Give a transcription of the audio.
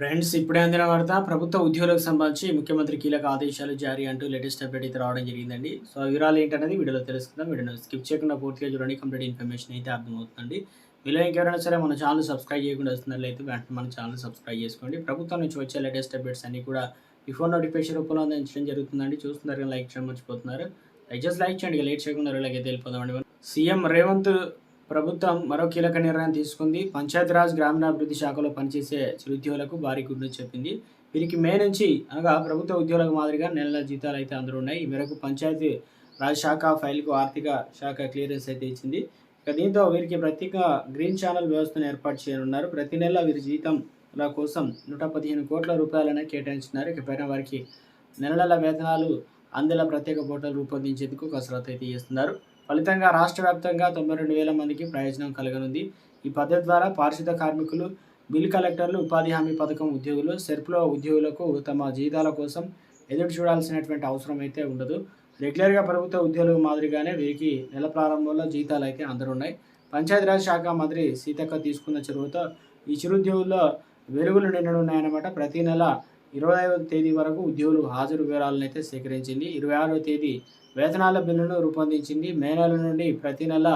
Friends ఇప్పుడే అందిన వార్త ప్రభుత్వ ఉద్యోగులకు సంబంధించి ముఖ్యమంత్రి కీలక ఆదేశాలు జారీ అంటూ లేటెస్ట్ అప్డేట్ అయితే రావడం జరిగిందండి. సో వివరాలు ఏంటనేది వీడియోలో తెలుసుకుందాం. వీడియోని స్కిప్ చేయకుండా పూర్తిగా చూడండి. కంప్లీట్ ఇన్ఫర్మేషన్ అయితే అర్థమవుతుందండి. మీలో ఇంకెవరైనా సరే మన ఛానల్ సబ్స్క్రైబ్ చేయకుండా వస్తున్నట్లయితే వెంటనే మన ఛానల్ సబ్స్క్రైబ్ చేసుకోండి. ప్రభుత్వం నుంచి వచ్చే లేటెస్ట్ అప్డేట్స్ అన్ని కూడా ఈ ఫోన్ నోటిఫికేషన్ రూపంలో అందించడం జరుగుతుందండి. చూస్తున్నారు లైక్ చేయడం మర్చిపోతున్నారు. జస్ట్ లైక్ చేయండి. లేట్ చేయకుండా అలాగే తెలిపోదామండి సీఎం రేవంత్ ప్రభుత్వం మరో కీలక నిర్ణయం తీసుకుంది. పంచాయతీరాజ్ గ్రామీణాభివృద్ధి శాఖలో పనిచేసే చిరుద్యోగులకు భారీ గుర్తు చెప్పింది. వీరికి మే నుంచి అనగా ప్రభుత్వ ఉద్యోగులకు మాదిరిగా నెల నెల జీతాలు అయితే అందరూ ఉన్నాయి. ఈ మేరకు పంచాయతీ రాజ్ శాఖ ఫైల్కు ఆర్థిక శాఖ క్లియరెన్స్ అయితే ఇచ్చింది. ఇక దీంతో వీరికి ప్రత్యేక గ్రీన్ ఛానల్ వ్యవస్థను ఏర్పాటు చేయనున్నారు. ప్రతి నెల వీరి జీతంల కోసం నూట పదిహేను కోట్ల రూపాయలనే కేటాయించినారు. ఇకపైన వారికి నెల నెల వేతనాలు అందేలా ప్రత్యేక పోర్టల్ రూపొందించేందుకు కసరత్తు అయితే చేస్తున్నారు. ఫలితంగా రాష్ట్ర వ్యాప్తంగా తొంభై రెండు వేల మందికి ప్రయోజనం కలగనుంది. ఈ పద్ధతి ద్వారా పారిశుద్ధ కార్మికులు బిల్ కలెక్టర్లు ఉపాధి హామీ పథకం ఉద్యోగులు సెర్ప్లో ఉద్యోగులకు తమ జీతాల కోసం ఎదురు చూడాల్సినటువంటి అవసరం అయితే ఉండదు. రెగ్యులర్గా ప్రభుత్వ ఉద్యోగుల మాదిరిగానే వీరికి నెల ప్రారంభంలో జీతాలు అయితే అందరున్నాయి పంచాయతీరాజ్ శాఖ మంత్రి సీతక్క తీసుకున్న చొరవతో ఈ చిరుద్యోగుల్లో వెలుగులు నిండనున్నాయన్నమాట. ప్రతి నెల ఇరవై ఐదవ తేదీ వరకు ఉద్యోగులు హాజరు వివరాలను అయితే సేకరించింది. ఇరవై ఆరవ తేదీ వేతనాల బిల్లును రూపొందించింది. మే నెల నుండి ప్రతి నెల